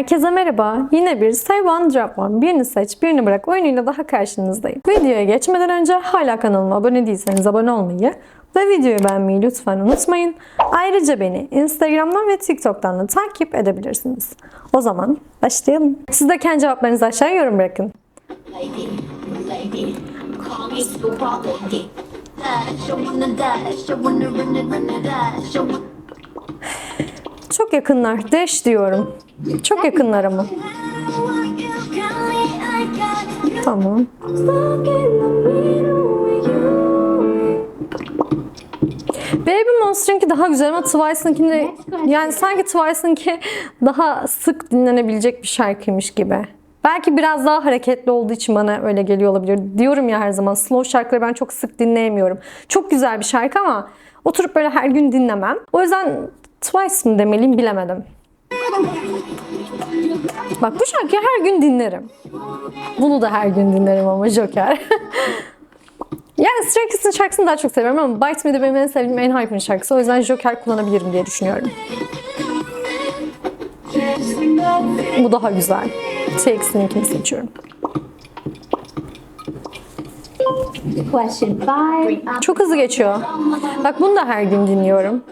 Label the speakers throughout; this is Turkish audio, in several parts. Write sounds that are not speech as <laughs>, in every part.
Speaker 1: Herkese merhaba. Yine bir Say One Drop One, birini seç, birini bırak oyunuyla daha karşınızdayım. Videoya geçmeden önce hala kanalıma abone değilseniz abone olmayı ve videoyu beğenmeyi lütfen unutmayın. Ayrıca beni Instagram'dan ve TikTok'tan da takip edebilirsiniz. O zaman başlayalım. Siz de kendi cevaplarınızı aşağıya yorum bırakın. Çok yakınlar. Dash diyorum. Çok yakınlar ama. Tamam. Baby Monster'ınki daha güzel ama Twice'ınkini yani sanki Twice'ınki daha sık dinlenebilecek bir şarkıymış gibi. Belki biraz daha hareketli olduğu için bana öyle geliyor olabilir. Diyorum ya her zaman slow şarkıları ben çok sık dinleyemiyorum. Çok güzel bir şarkı ama oturup böyle her gün dinlemem. O yüzden Twice mı demeliyim bilemedim. Bak bu şarkıyı her gün dinlerim. Bunu da her gün dinlerim ama Joker. <laughs> yani Stray Kids'in şarkısını daha çok seviyorum ama Bite Me de benim en sevdiğim en hype'ın şarkısı. O yüzden Joker kullanabilirim diye düşünüyorum. Bu daha güzel. TX'ininkini seçiyorum. Çok hızlı geçiyor. Bak bunu da her gün dinliyorum.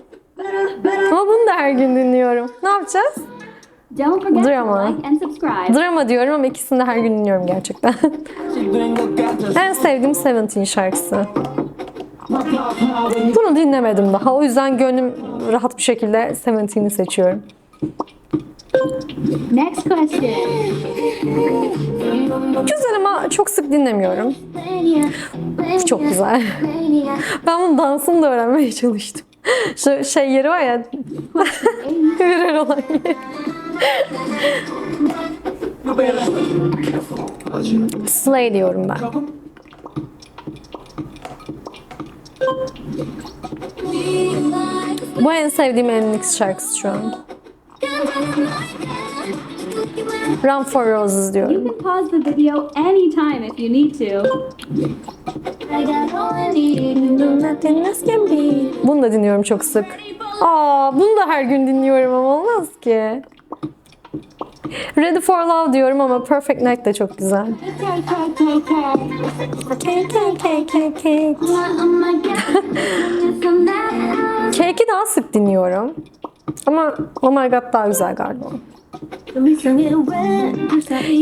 Speaker 1: Ama bunu da her gün dinliyorum. Ne yapacağız?
Speaker 2: Don't forget
Speaker 1: Drama.
Speaker 2: to like and subscribe.
Speaker 1: Drama diyorum ama ikisini de her gün dinliyorum gerçekten. <laughs> en sevdiğim Seventeen şarkısı. Bunu dinlemedim daha. O yüzden gönlüm rahat bir şekilde Seventeen'i seçiyorum.
Speaker 2: Next question.
Speaker 1: Güzel ama çok sık dinlemiyorum. çok güzel. Ben bunun dansını da öğrenmeye çalıştım. Şu şey yeri var ya. <laughs> Hürür olan yer. Slay diyorum ben. Bu en sevdiğim Enix şarkısı şu an. Run for Roses diyorum.
Speaker 2: You can pause the video anytime if you need to.
Speaker 3: I got all I need.
Speaker 1: Bunu da dinliyorum çok sık. Aa, bunu da her gün dinliyorum ama olmaz ki. <laughs> Ready for Love diyorum ama Perfect Night de çok güzel. Cake'i daha sık dinliyorum. Ama Oh My God daha güzel galiba.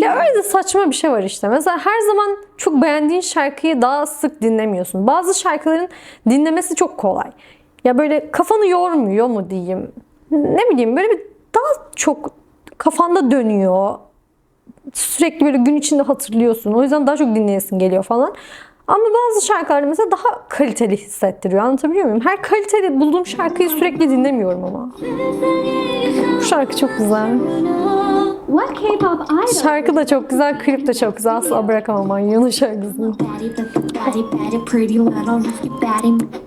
Speaker 1: Ya öyle de saçma bir şey var işte. Mesela her zaman çok beğendiğin şarkıyı daha sık dinlemiyorsun. Bazı şarkıların dinlemesi çok kolay. Ya böyle kafanı yormuyor mu diyeyim. Ne bileyim böyle bir daha çok kafanda dönüyor. Sürekli böyle gün içinde hatırlıyorsun. O yüzden daha çok dinleyesin geliyor falan. Ama bazı şarkılarda mesela daha kaliteli hissettiriyor. Anlatabiliyor muyum? Her kaliteli bulduğum şarkıyı sürekli dinlemiyorum ama. Bu şarkı çok güzel. Şarkı da çok güzel, klip de çok güzel. Asla bırakamam Anyon'un şarkısını.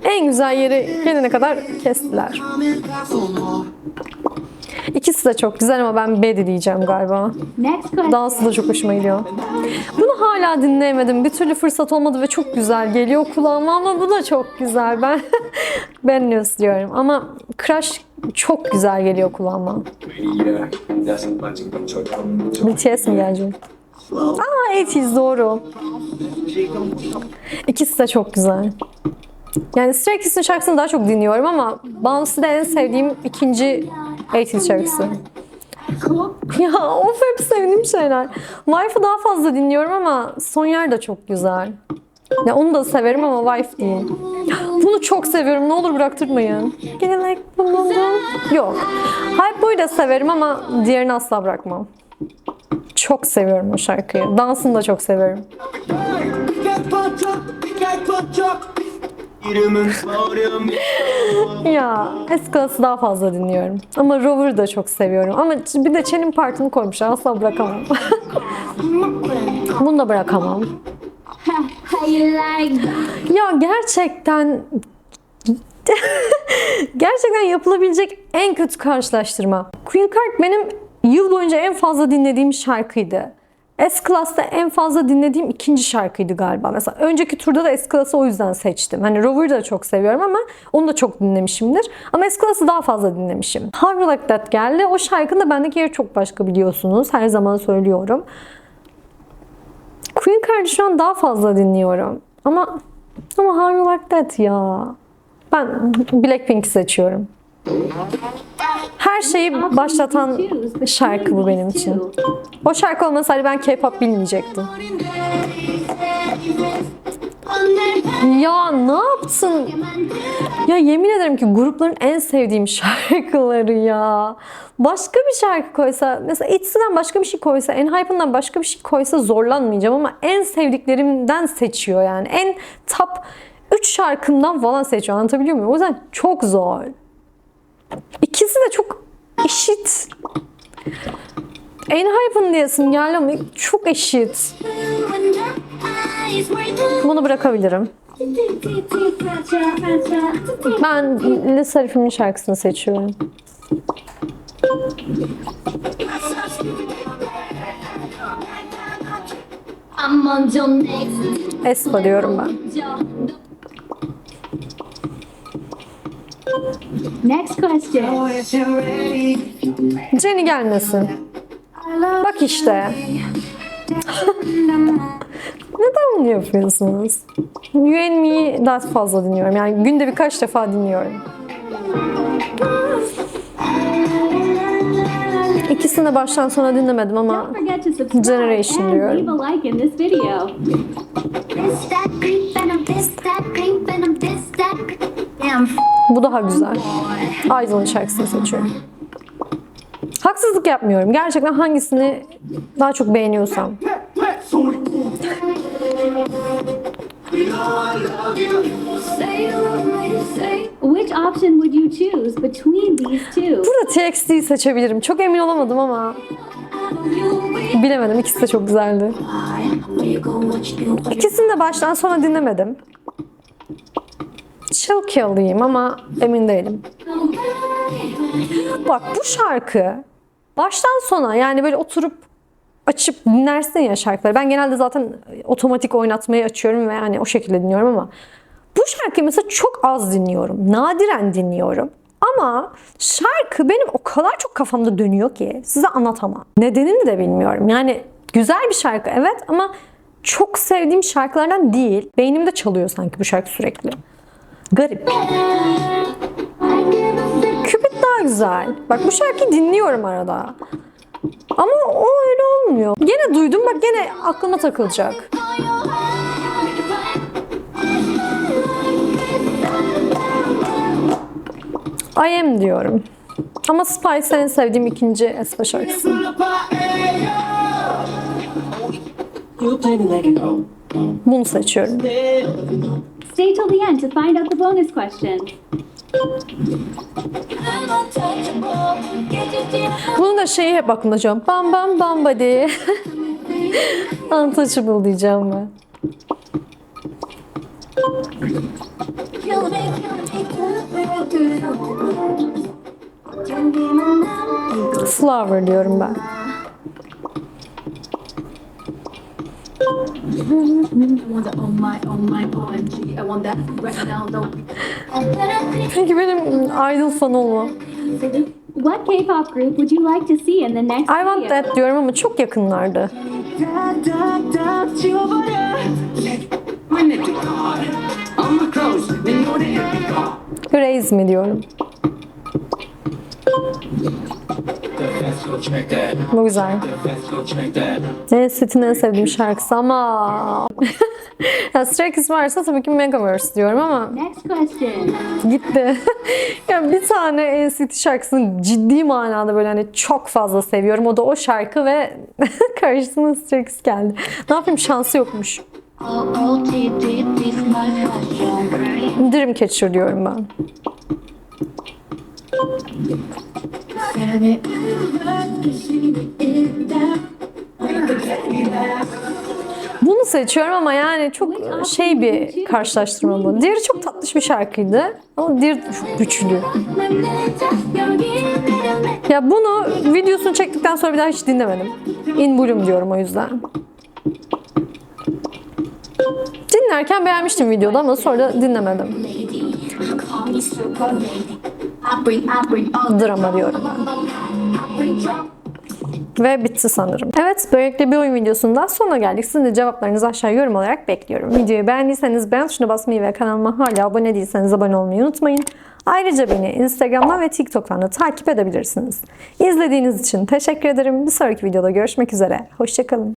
Speaker 1: En güzel yeri gelene kadar kestiler. İkisi de çok güzel ama ben Bedi diyeceğim galiba. Dansı da çok hoşuma gidiyor. Bunu hala dinleyemedim. Bir türlü fırsat olmadı ve çok güzel geliyor kulağıma ama bu da çok güzel. Ben <laughs> ben ne diyorum ama Crush çok güzel geliyor kulağıma. BTS mi gelecek? Aa 80's doğru. İkisi de çok güzel. Yani Stray Kids'in şarkısını daha çok dinliyorum ama Bounce'ı da en sevdiğim ikinci 80's şarkısı. Ya of hep sevdiğim şeyler. Wife'ı daha fazla dinliyorum ama Sonyer da çok güzel. Ya onu da severim ama Wife değil. Bunu çok seviyorum. Ne olur bıraktırmayın. Gelerek bulundum. Yok. Hype Boy'u da severim ama diğerini asla bırakmam. Çok seviyorum o şarkıyı. Dansını da çok seviyorum. Ya Escalası daha fazla dinliyorum. Ama Rover'ı da çok seviyorum. Ama bir de Chelin Part'ını koymuşlar. Asla bırakamam. Bunu da bırakamam. Ya gerçekten <laughs> gerçekten yapılabilecek en kötü karşılaştırma. Queen Card benim yıl boyunca en fazla dinlediğim şarkıydı. S-Class'ta en fazla dinlediğim ikinci şarkıydı galiba. Mesela önceki turda da S-Class'ı o yüzden seçtim. Hani Rover'ı da çok seviyorum ama onu da çok dinlemişimdir. Ama S-Class'ı daha fazla dinlemişim. How Like That geldi. O şarkının da bendeki yeri çok başka biliyorsunuz. Her zaman söylüyorum. Queen Card'ı şu an daha fazla dinliyorum. Ama ama How Like That ya. Ben Blackpink'i seçiyorum. Her şeyi başlatan şarkı bu benim için. O şarkı olmasaydı ben K-pop bilmeyecektim. Ya ne yaptın? Ya yemin ederim ki grupların en sevdiğim <laughs> şarkıları ya. Başka bir şarkı koysa, mesela Itzy'den başka bir şey koysa, Enhypen'dan başka bir şey koysa zorlanmayacağım ama en sevdiklerimden seçiyor yani. En top 3 şarkımdan falan seçiyor. Anlatabiliyor muyum? O yüzden çok zor. İkisi de çok eşit. Enhypen diyesim geldi ama çok eşit. Bunu bırakabilirim. Ben Liz Arif'in şarkısını seçiyorum. Espa diyorum ben.
Speaker 2: Next question.
Speaker 1: Jenny gelmesin. Bak işte. <laughs> Neden bunu yapıyorsunuz? You and Me'yi daha fazla dinliyorum. Yani günde birkaç defa dinliyorum. İkisini de baştan sona dinlemedim ama Generation diyorum.
Speaker 3: damn
Speaker 1: bu daha güzel. Idol'ın şarkısını seçiyorum. Haksızlık yapmıyorum. Gerçekten hangisini daha çok beğeniyorsam.
Speaker 2: Which option would you choose between these two?
Speaker 1: Burada TXT'yi seçebilirim. Çok emin olamadım ama bilemedim. İkisi de çok güzeldi. İkisini de baştan sona dinlemedim. Kill diyeyim ama emin değilim. Bak bu şarkı baştan sona yani böyle oturup açıp dinlersin ya şarkıları. Ben genelde zaten otomatik oynatmayı açıyorum ve yani o şekilde dinliyorum ama bu şarkıyı mesela çok az dinliyorum. Nadiren dinliyorum. Ama şarkı benim o kadar çok kafamda dönüyor ki size anlatamam. Nedenini de bilmiyorum. Yani güzel bir şarkı evet ama çok sevdiğim şarkılardan değil. Beynimde çalıyor sanki bu şarkı sürekli. Garip. Cupid daha güzel. Bak bu şarkıyı dinliyorum arada. Ama o öyle olmuyor. Gene duydum bak gene aklıma takılacak. I am diyorum. Ama Spice en sevdiğim ikinci Espa şarkısı. Bunu seçiyorum.
Speaker 2: Stay till the end to find out the bonus question.
Speaker 1: Bunun da şeyi hep aklımda canım. Bam bam bam body. <laughs> Untouchable diyeceğim ben. Flower diyorum ben. <laughs> Peki benim idol fan olma.
Speaker 2: What K-pop group would you like to see in the next
Speaker 1: I want
Speaker 2: video?
Speaker 1: that diyorum ama çok yakınlardı. Graze mi diyorum. Bu güzel.
Speaker 4: That.
Speaker 1: NCT'nin en sevdiğim şarkısı ama... <laughs> ya Stray Kids varsa tabii ki Megaverse diyorum ama
Speaker 2: Next question.
Speaker 1: gitti. <laughs> ya bir tane NCT şarkısını ciddi manada böyle hani çok fazla seviyorum. O da o şarkı ve <laughs> karşısına Stray Kids geldi. Ne yapayım şansı yokmuş. Dreamcatcher diyorum ben. Bunu seçiyorum ama yani çok şey bir karşılaştırma bu. Diğeri çok tatlış bir şarkıydı ama diğeri çok güçlü. Ya bunu videosunu çektikten sonra bir daha hiç dinlemedim. In Bloom diyorum o yüzden. Dinlerken beğenmiştim videoda ama sonra da dinlemedim. Drama diyorum. Ve bitti sanırım. Evet böylelikle bir oyun videosunun sonuna geldik. Sizin de cevaplarınızı aşağı yorum olarak bekliyorum. Videoyu beğendiyseniz beğen tuşuna basmayı ve kanalıma hala abone değilseniz abone olmayı unutmayın. Ayrıca beni Instagram'dan ve TikTok'tan da takip edebilirsiniz. İzlediğiniz için teşekkür ederim. Bir sonraki videoda görüşmek üzere. Hoşçakalın.